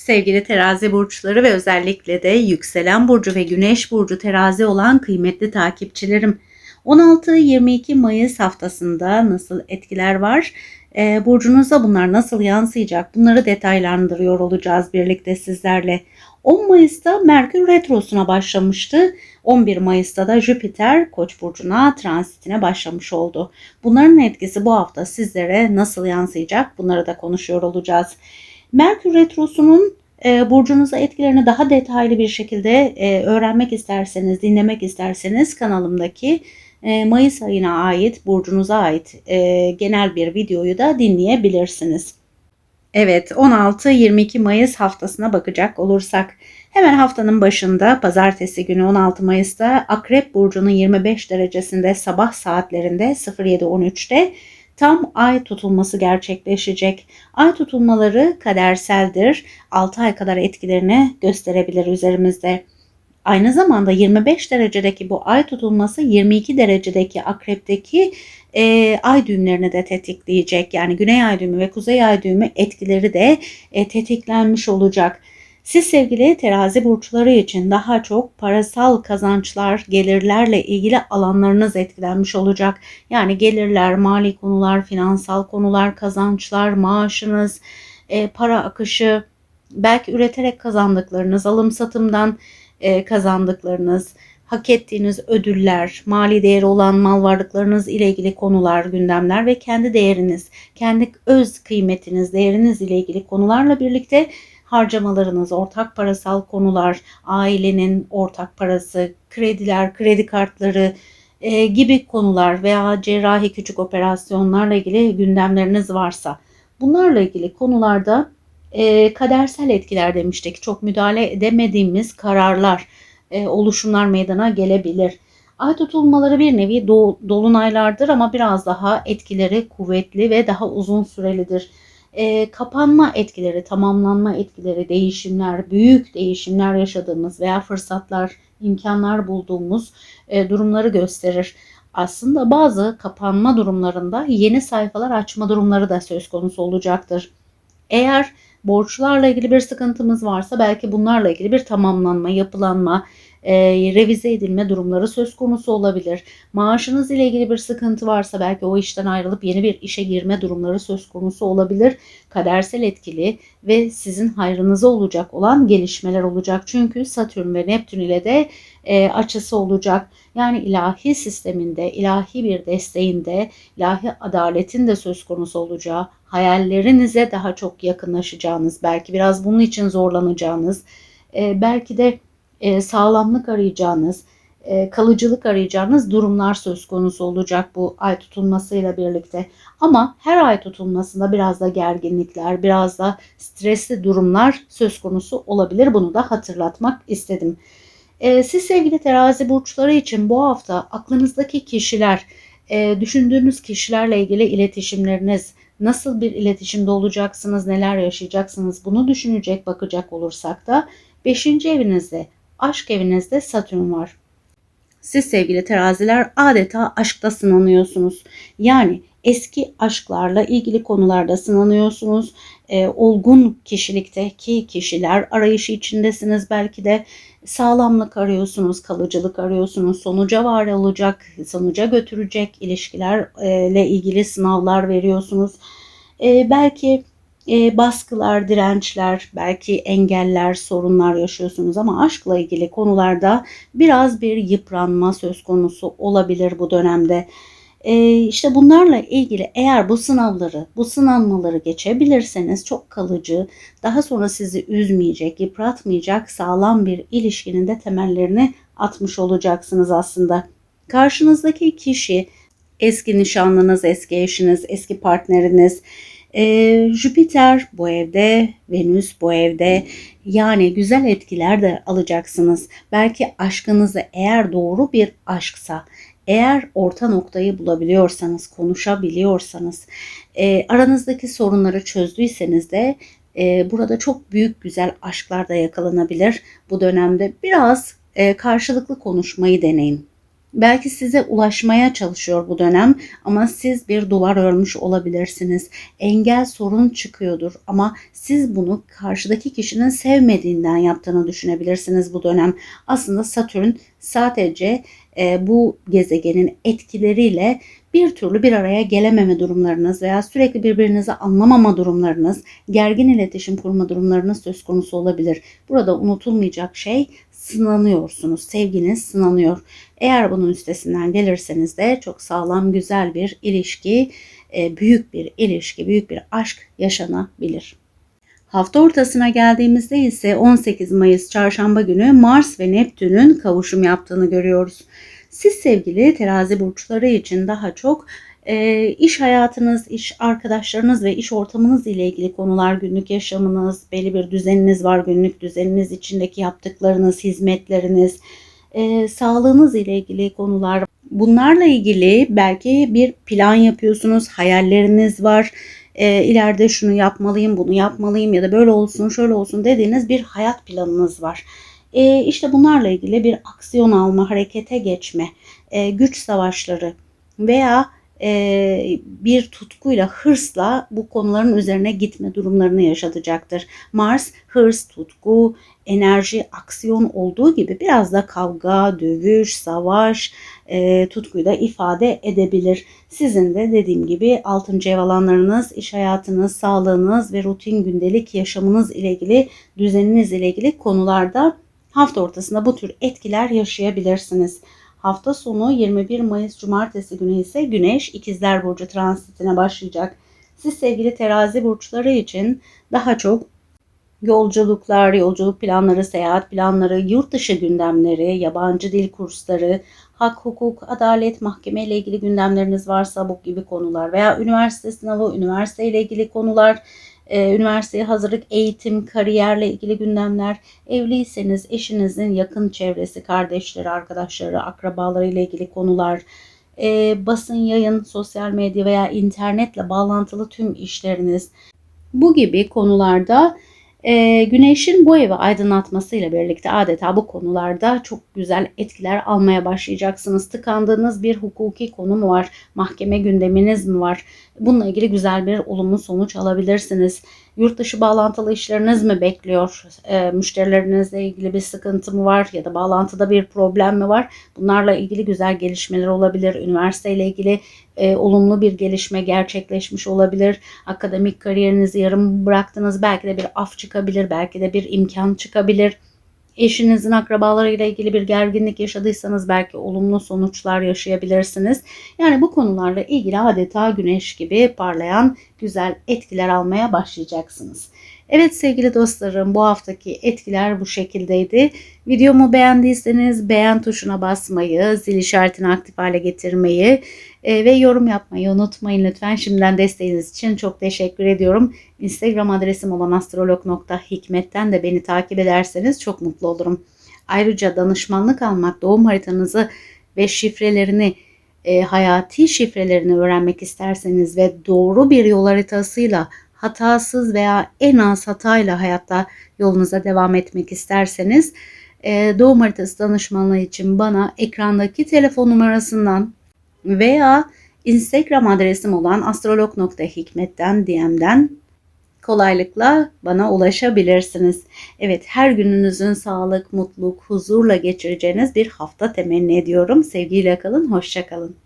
Sevgili terazi burçları ve özellikle de yükselen burcu ve güneş burcu terazi olan kıymetli takipçilerim. 16-22 Mayıs haftasında nasıl etkiler var? Ee, burcunuza bunlar nasıl yansıyacak? Bunları detaylandırıyor olacağız birlikte sizlerle. 10 Mayıs'ta Merkür Retrosu'na başlamıştı. 11 Mayıs'ta da Jüpiter Koç burcuna transitine başlamış oldu. Bunların etkisi bu hafta sizlere nasıl yansıyacak? Bunları da konuşuyor olacağız. Merkür Retrosu'nun e, burcunuza etkilerini daha detaylı bir şekilde e, öğrenmek isterseniz, dinlemek isterseniz kanalımdaki e, Mayıs ayına ait, burcunuza ait e, genel bir videoyu da dinleyebilirsiniz. Evet 16-22 Mayıs haftasına bakacak olursak hemen haftanın başında pazartesi günü 16 Mayıs'ta Akrep Burcu'nun 25 derecesinde sabah saatlerinde 07.13'te tam ay tutulması gerçekleşecek. Ay tutulmaları kaderseldir. 6 ay kadar etkilerini gösterebilir üzerimizde. Aynı zamanda 25 derecedeki bu ay tutulması 22 derecedeki akrepteki e, ay düğümlerini de tetikleyecek. Yani güney ay düğümü ve kuzey ay düğümü etkileri de e, tetiklenmiş olacak. Siz sevgili terazi burçları için daha çok parasal kazançlar, gelirlerle ilgili alanlarınız etkilenmiş olacak. Yani gelirler, mali konular, finansal konular, kazançlar, maaşınız, e, para akışı, belki üreterek kazandıklarınız, alım satımdan e, kazandıklarınız, hak ettiğiniz ödüller, mali değeri olan mal varlıklarınız ile ilgili konular, gündemler ve kendi değeriniz, kendi öz kıymetiniz, değeriniz ile ilgili konularla birlikte harcamalarınız, ortak parasal konular, ailenin ortak parası, krediler, kredi kartları e, gibi konular veya cerrahi küçük operasyonlarla ilgili gündemleriniz varsa bunlarla ilgili konularda e, kadersel etkiler demiştik. Çok müdahale edemediğimiz kararlar, e, oluşumlar meydana gelebilir. Ay tutulmaları bir nevi do, dolunaylardır ama biraz daha etkileri kuvvetli ve daha uzun sürelidir. E, kapanma etkileri, tamamlanma etkileri, değişimler, büyük değişimler yaşadığımız veya fırsatlar, imkanlar bulduğumuz e, durumları gösterir. Aslında bazı kapanma durumlarında yeni sayfalar açma durumları da söz konusu olacaktır. Eğer borçlarla ilgili bir sıkıntımız varsa belki bunlarla ilgili bir tamamlanma, yapılanma, e, revize edilme durumları söz konusu olabilir. Maaşınız ile ilgili bir sıkıntı varsa belki o işten ayrılıp yeni bir işe girme durumları söz konusu olabilir. Kadersel etkili ve sizin hayrınıza olacak olan gelişmeler olacak. Çünkü Satürn ve Neptün ile de e, açısı olacak. Yani ilahi sisteminde, ilahi bir desteğinde, ilahi adaletin de söz konusu olacağı, hayallerinize daha çok yakınlaşacağınız, belki biraz bunun için zorlanacağınız, e, belki de e, sağlamlık arayacağınız, e, kalıcılık arayacağınız durumlar söz konusu olacak bu ay tutulmasıyla birlikte. Ama her ay tutulmasında biraz da gerginlikler, biraz da stresli durumlar söz konusu olabilir. Bunu da hatırlatmak istedim. E, siz sevgili terazi burçları için bu hafta aklınızdaki kişiler, e, düşündüğünüz kişilerle ilgili iletişimleriniz, nasıl bir iletişimde olacaksınız, neler yaşayacaksınız bunu düşünecek bakacak olursak da 5. evinizde aşk evinizde Satürn var. Siz sevgili teraziler adeta aşkta sınanıyorsunuz. Yani eski aşklarla ilgili konularda sınanıyorsunuz. E, olgun kişilikteki kişiler arayışı içindesiniz. Belki de sağlamlık arıyorsunuz, kalıcılık arıyorsunuz. Sonuca var olacak, sonuca götürecek ilişkilerle ilgili sınavlar veriyorsunuz. E, belki e, baskılar, dirençler, belki engeller, sorunlar yaşıyorsunuz ama aşkla ilgili konularda biraz bir yıpranma söz konusu olabilir bu dönemde. E, işte bunlarla ilgili eğer bu sınavları, bu sınanmaları geçebilirseniz çok kalıcı, daha sonra sizi üzmeyecek, yıpratmayacak sağlam bir ilişkinin de temellerini atmış olacaksınız aslında. Karşınızdaki kişi eski nişanlınız, eski eşiniz, eski partneriniz, e, Jüpiter bu evde, Venüs bu evde. Yani güzel etkiler de alacaksınız. Belki aşkınızı eğer doğru bir aşksa, eğer orta noktayı bulabiliyorsanız, konuşabiliyorsanız, e, aranızdaki sorunları çözdüyseniz de e, burada çok büyük güzel aşklar da yakalanabilir. Bu dönemde biraz e, karşılıklı konuşmayı deneyin. Belki size ulaşmaya çalışıyor bu dönem ama siz bir duvar örmüş olabilirsiniz. Engel sorun çıkıyordur ama siz bunu karşıdaki kişinin sevmediğinden yaptığını düşünebilirsiniz bu dönem. Aslında Satürn sadece e, bu gezegenin etkileriyle bir türlü bir araya gelememe durumlarınız veya sürekli birbirinizi anlamama durumlarınız, gergin iletişim kurma durumlarınız söz konusu olabilir. Burada unutulmayacak şey sınanıyorsunuz. Sevginiz sınanıyor. Eğer bunun üstesinden gelirseniz de çok sağlam güzel bir ilişki, e, büyük bir ilişki, büyük bir aşk yaşanabilir. Hafta ortasına geldiğimizde ise 18 Mayıs çarşamba günü Mars ve Neptün'ün kavuşum yaptığını görüyoruz. Siz sevgili terazi burçları için daha çok e, iş hayatınız, iş arkadaşlarınız ve iş ortamınız ile ilgili konular, günlük yaşamınız, belli bir düzeniniz var, günlük düzeniniz içindeki yaptıklarınız, hizmetleriniz, e, sağlığınız ile ilgili konular. Bunlarla ilgili belki bir plan yapıyorsunuz, hayalleriniz var. E, ileride şunu yapmalıyım, bunu yapmalıyım ya da böyle olsun, şöyle olsun dediğiniz bir hayat planınız var. E, işte bunlarla ilgili bir aksiyon alma, harekete geçme, e, güç savaşları veya bir tutkuyla, hırsla bu konuların üzerine gitme durumlarını yaşatacaktır. Mars hırs, tutku, enerji, aksiyon olduğu gibi biraz da kavga, dövüş, savaş, e, tutkuyu da ifade edebilir. Sizin de dediğim gibi 6. ev alanlarınız, iş hayatınız, sağlığınız ve rutin gündelik yaşamınız ile ilgili, düzeniniz ile ilgili konularda hafta ortasında bu tür etkiler yaşayabilirsiniz. Hafta sonu 21 Mayıs Cumartesi günü ise Güneş İkizler Burcu transitine başlayacak. Siz sevgili terazi burçları için daha çok yolculuklar, yolculuk planları, seyahat planları, yurt dışı gündemleri, yabancı dil kursları, hak, hukuk, adalet, mahkeme ile ilgili gündemleriniz varsa bu gibi konular veya üniversite sınavı, üniversite ile ilgili konular, e, üniversiteye hazırlık, eğitim, kariyerle ilgili gündemler, evliyseniz eşinizin yakın çevresi, kardeşleri, arkadaşları, akrabaları ile ilgili konular, e, basın, yayın, sosyal medya veya internetle bağlantılı tüm işleriniz. Bu gibi konularda e, güneşin bu evi aydınlatmasıyla birlikte adeta bu konularda çok güzel etkiler almaya başlayacaksınız. Tıkandığınız bir hukuki konu mu var? Mahkeme gündeminiz mi var? Bununla ilgili güzel bir olumlu sonuç alabilirsiniz. Yurt dışı bağlantılı işleriniz mi bekliyor? E, müşterilerinizle ilgili bir sıkıntı mı var ya da bağlantıda bir problem mi var? Bunlarla ilgili güzel gelişmeler olabilir. Üniversite ile ilgili e, olumlu bir gelişme gerçekleşmiş olabilir. Akademik kariyerinizi yarım bıraktınız. Belki de bir af çıkabilir. Belki de bir imkan çıkabilir eşinizin akrabalarıyla ilgili bir gerginlik yaşadıysanız belki olumlu sonuçlar yaşayabilirsiniz. Yani bu konularla ilgili adeta güneş gibi parlayan güzel etkiler almaya başlayacaksınız. Evet sevgili dostlarım bu haftaki etkiler bu şekildeydi. Videomu beğendiyseniz beğen tuşuna basmayı, zil işaretini aktif hale getirmeyi e, ve yorum yapmayı unutmayın lütfen. Şimdiden desteğiniz için çok teşekkür ediyorum. Instagram adresim olan astrolog.hikmet'ten de beni takip ederseniz çok mutlu olurum. Ayrıca danışmanlık almak, doğum haritanızı ve şifrelerini e, hayati şifrelerini öğrenmek isterseniz ve doğru bir yol haritasıyla hatasız veya en az hatayla hayatta yolunuza devam etmek isterseniz e, doğum haritası danışmanlığı için bana ekrandaki telefon numarasından veya Instagram adresim olan astrolog.hikmet'ten DM'den kolaylıkla bana ulaşabilirsiniz. Evet her gününüzün sağlık, mutluluk, huzurla geçireceğiniz bir hafta temenni ediyorum. Sevgiyle kalın, hoşça kalın.